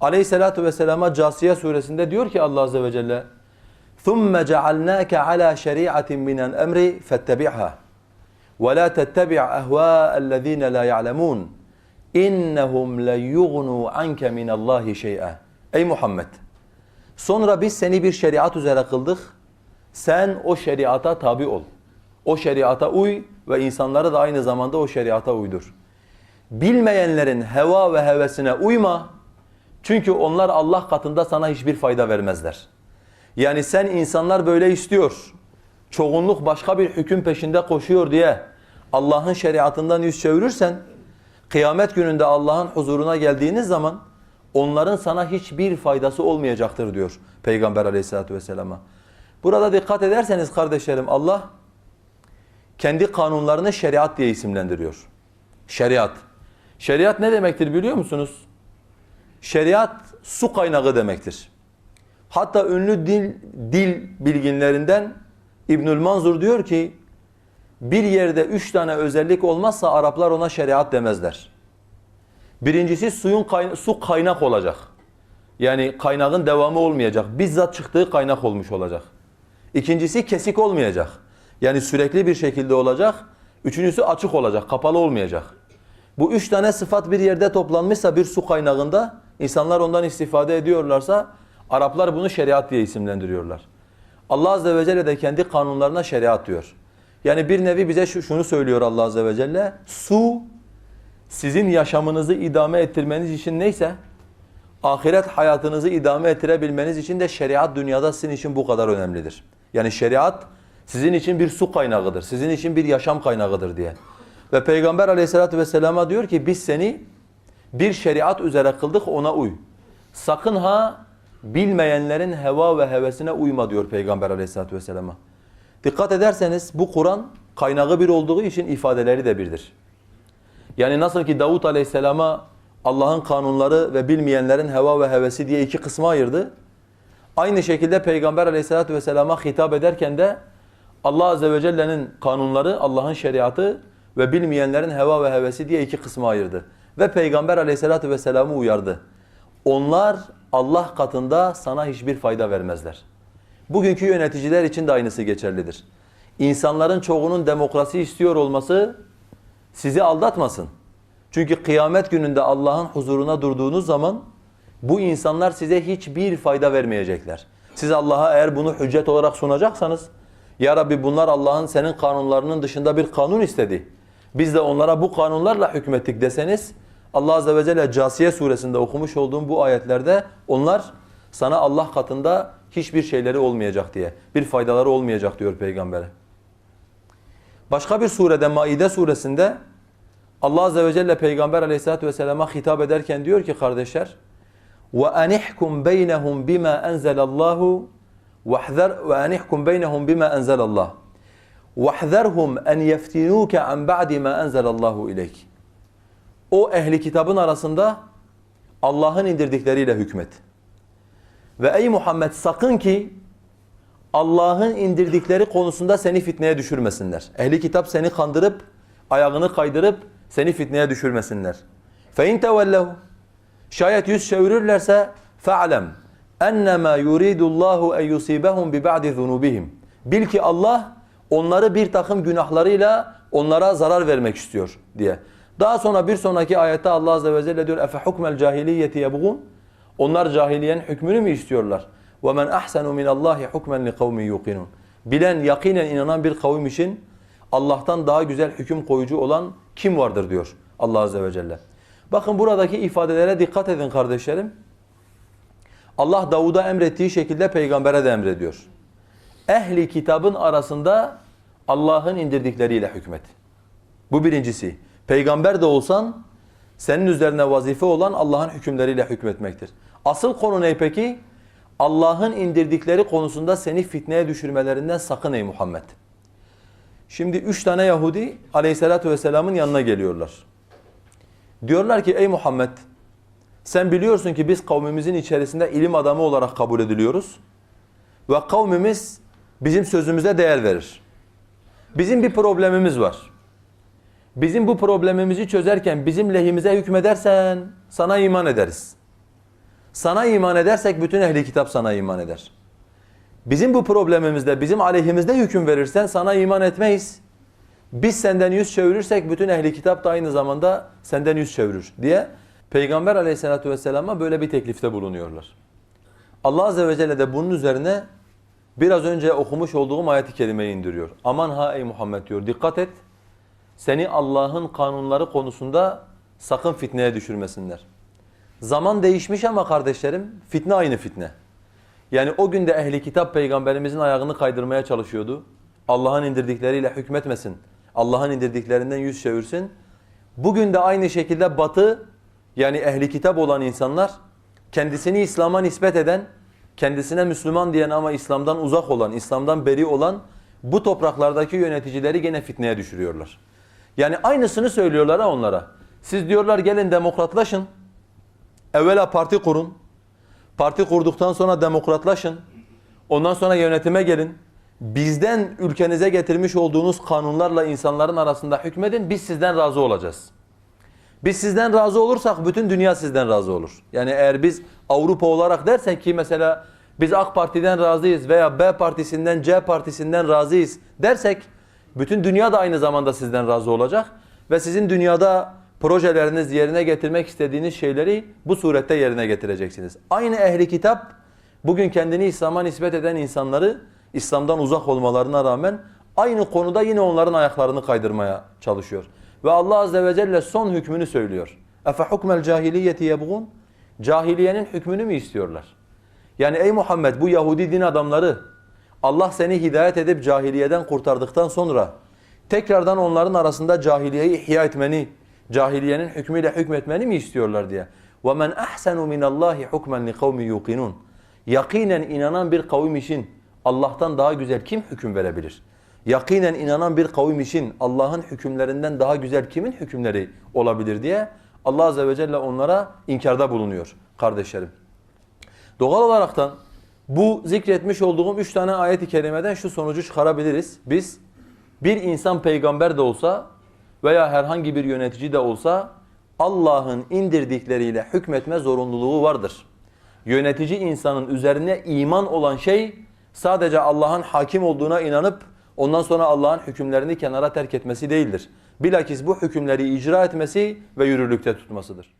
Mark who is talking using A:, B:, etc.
A: Aleyhissalatu vesselama Casiye suresinde diyor ki Allah azze ve celle ثُمَّ جَعَلْنَاكَ عَلَى شَرِيعَةٍ مِنَ الْأَمْرِ فَاتَّبِعْهَا وَلَا تَتَّبِعْ أَهْوَاءَ الَّذ۪ينَ لَا يَعْلَمُونَ اِنَّهُمْ لَنْ يُغْنُوا عَنْكَ مِنَ اللّٰهِ شَيْئًا Ey Muhammed! Sonra biz seni bir şeriat üzere kıldık. Sen o şeriata tabi ol. O şeriata uy ve insanları da aynı zamanda o şeriata uydur. Bilmeyenlerin heva ve hevesine uyma. Çünkü onlar Allah katında sana hiçbir fayda vermezler. Yani sen insanlar böyle istiyor. Çoğunluk başka bir hüküm peşinde koşuyor diye Allah'ın şeriatından yüz çevirirsen kıyamet gününde Allah'ın huzuruna geldiğiniz zaman onların sana hiçbir faydası olmayacaktır diyor Peygamber aleyhissalatü vesselama. Burada dikkat ederseniz kardeşlerim Allah kendi kanunlarını şeriat diye isimlendiriyor. Şeriat. Şeriat ne demektir biliyor musunuz? Şeriat su kaynağı demektir. Hatta ünlü dil, dil bilginlerinden İbnül Manzur diyor ki bir yerde üç tane özellik olmazsa Araplar ona şeriat demezler. Birincisi suyun kayna su kaynak olacak. Yani kaynağın devamı olmayacak. Bizzat çıktığı kaynak olmuş olacak. İkincisi kesik olmayacak. Yani sürekli bir şekilde olacak. Üçüncüsü açık olacak, kapalı olmayacak. Bu üç tane sıfat bir yerde toplanmışsa bir su kaynağında insanlar ondan istifade ediyorlarsa Araplar bunu şeriat diye isimlendiriyorlar. Allah Azze ve Celle de kendi kanunlarına şeriat diyor. Yani bir nevi bize şu- şunu söylüyor Allah Azze ve Celle. Su sizin yaşamınızı idame ettirmeniz için neyse ahiret hayatınızı idame ettirebilmeniz için de şeriat dünyada sizin için bu kadar önemlidir. Yani şeriat sizin için bir su kaynağıdır. Sizin için bir yaşam kaynağıdır diye. Ve Peygamber aleyhissalatü vesselama diyor ki biz seni bir şeriat üzere kıldık ona uy. Sakın ha bilmeyenlerin heva ve hevesine uyma diyor Peygamber aleyhissalatü vesselama. Dikkat ederseniz bu Kur'an kaynağı bir olduğu için ifadeleri de birdir. Yani nasıl ki Davut Aleyhisselam'a Allah'ın kanunları ve bilmeyenlerin heva ve hevesi diye iki kısma ayırdı. Aynı şekilde Peygamber Aleyhisselatü Vesselam'a hitap ederken de Allah Azze ve Celle'nin kanunları, Allah'ın şeriatı ve bilmeyenlerin heva ve hevesi diye iki kısma ayırdı. Ve Peygamber Aleyhisselatü Vesselam'ı uyardı. Onlar Allah katında sana hiçbir fayda vermezler. Bugünkü yöneticiler için de aynısı geçerlidir. İnsanların çoğunun demokrasi istiyor olması sizi aldatmasın. Çünkü kıyamet gününde Allah'ın huzuruna durduğunuz zaman bu insanlar size hiçbir fayda vermeyecekler. Siz Allah'a eğer bunu hüccet olarak sunacaksanız Ya Rabbi bunlar Allah'ın senin kanunlarının dışında bir kanun istedi. Biz de onlara bu kanunlarla hükmettik deseniz Allah Azze ve Celle Casiye suresinde okumuş olduğum bu ayetlerde onlar sana Allah katında hiçbir şeyleri olmayacak diye, bir faydaları olmayacak diyor Peygamber'e. Başka bir surede Maide suresinde Allah Azze ve Celle Peygamber aleyhissalatü vesselama hitap ederken diyor ki kardeşler وَاَنِحْكُمْ بَيْنَهُمْ بِمَا أَنْزَلَ اللّٰهُ وَاحْذَرْ وَاَنِحْكُمْ بَيْنَهُمْ بِمَا أَنْزَلَ اللّٰهُ وَاحْذَرْهُمْ أَنْ يَفْتِنُوكَ عَنْ بَعْدِ مَا أَنْزَلَ اللّٰهُ إِلَيْكِ O ehli kitabın arasında Allah'ın indirdikleriyle hükmet. Ve ey Muhammed sakın ki Allah'ın indirdikleri konusunda seni fitneye düşürmesinler. Ehli kitap seni kandırıp, ayağını kaydırıp seni fitneye düşürmesinler. فَاِنْ تَوَلَّهُ Şayet yüz çevirirlerse فَعْلَمْ اَنَّمَا يُرِيدُ اللّٰهُ اَنْ يُصِيبَهُمْ بِبَعْدِ ذُنُوبِهِمْ Bil ki Allah onları bir takım günahlarıyla onlara zarar vermek istiyor diye. Daha sonra bir sonraki ayette Allah azze ve celle diyor efe hukmel cahiliyeti yebğun. Onlar cahiliyenin hükmünü mü istiyorlar? Ve men ahsenu min Allahi hukmen li kavmin. Bilen, yakinen inanan bir kavim için Allah'tan daha güzel hüküm koyucu olan kim vardır diyor Allah azze ve celle. Bakın buradaki ifadelere dikkat edin kardeşlerim. Allah Davud'a emrettiği şekilde peygambere de emrediyor. Ehli kitabın arasında Allah'ın indirdikleriyle hükmet. Bu birincisi. Peygamber de olsan senin üzerine vazife olan Allah'ın hükümleriyle hükmetmektir. Asıl konu ne peki? Allah'ın indirdikleri konusunda seni fitneye düşürmelerinden sakın ey Muhammed. Şimdi üç tane Yahudi aleyhissalatü vesselamın yanına geliyorlar. Diyorlar ki ey Muhammed sen biliyorsun ki biz kavmimizin içerisinde ilim adamı olarak kabul ediliyoruz. Ve kavmimiz bizim sözümüze değer verir. Bizim bir problemimiz var. Bizim bu problemimizi çözerken bizim lehimize hükmedersen sana iman ederiz. Sana iman edersek bütün ehli kitap sana iman eder. Bizim bu problemimizde, bizim aleyhimizde hüküm verirsen sana iman etmeyiz. Biz senden yüz çevirirsek bütün ehli kitap da aynı zamanda senden yüz çevirir diye Peygamber aleyhissalatu vesselama böyle bir teklifte bulunuyorlar. Allah azze ve celle de bunun üzerine biraz önce okumuş olduğum ayeti kerimeyi indiriyor. Aman ha ey Muhammed diyor dikkat et. Seni Allah'ın kanunları konusunda sakın fitneye düşürmesinler. Zaman değişmiş ama kardeşlerim fitne aynı fitne. Yani o günde ehli kitap peygamberimizin ayağını kaydırmaya çalışıyordu. Allah'ın indirdikleriyle hükmetmesin. Allah'ın indirdiklerinden yüz çevirsin. Bugün de aynı şekilde batı yani ehli kitap olan insanlar kendisini İslam'a nispet eden, kendisine Müslüman diyen ama İslam'dan uzak olan, İslam'dan beri olan bu topraklardaki yöneticileri gene fitneye düşürüyorlar. Yani aynısını söylüyorlar ha onlara. Siz diyorlar gelin demokratlaşın. Evvela parti kurun. Parti kurduktan sonra demokratlaşın. Ondan sonra yönetime gelin. Bizden ülkenize getirmiş olduğunuz kanunlarla insanların arasında hükmedin. Biz sizden razı olacağız. Biz sizden razı olursak bütün dünya sizden razı olur. Yani eğer biz Avrupa olarak dersek ki mesela biz AK Parti'den razıyız veya B partisinden C partisinden razıyız dersek bütün dünya da aynı zamanda sizden razı olacak ve sizin dünyada projeleriniz yerine getirmek istediğiniz şeyleri bu surette yerine getireceksiniz. Aynı ehli kitap bugün kendini İslam'a nispet eden insanları İslam'dan uzak olmalarına rağmen aynı konuda yine onların ayaklarını kaydırmaya çalışıyor. Ve Allah azze ve celle son hükmünü söylüyor. Efe hukmel cahiliyeti yebğun? Cahiliyenin hükmünü mü istiyorlar? Yani ey Muhammed bu Yahudi din adamları Allah seni hidayet edip cahiliyeden kurtardıktan sonra tekrardan onların arasında cahiliyeyi ihya etmeni, cahiliyenin hükmüyle hükmetmeni mi istiyorlar diye. وَمَنْ أَحْسَنُ مِنَ اللّٰهِ حُكْمًا لِقَوْمِ يُقِنُونَ Yakinen inanan bir kavim için Allah'tan daha güzel kim hüküm verebilir? Yakinen inanan bir kavim için Allah'ın hükümlerinden daha güzel kimin hükümleri olabilir diye Allah Azze ve Celle onlara inkarda bulunuyor kardeşlerim. Doğal olaraktan bu zikretmiş olduğum üç tane ayet-i kerimeden şu sonucu çıkarabiliriz. Biz bir insan peygamber de olsa veya herhangi bir yönetici de olsa Allah'ın indirdikleriyle hükmetme zorunluluğu vardır. Yönetici insanın üzerine iman olan şey sadece Allah'ın hakim olduğuna inanıp ondan sonra Allah'ın hükümlerini kenara terk etmesi değildir. Bilakis bu hükümleri icra etmesi ve yürürlükte tutmasıdır.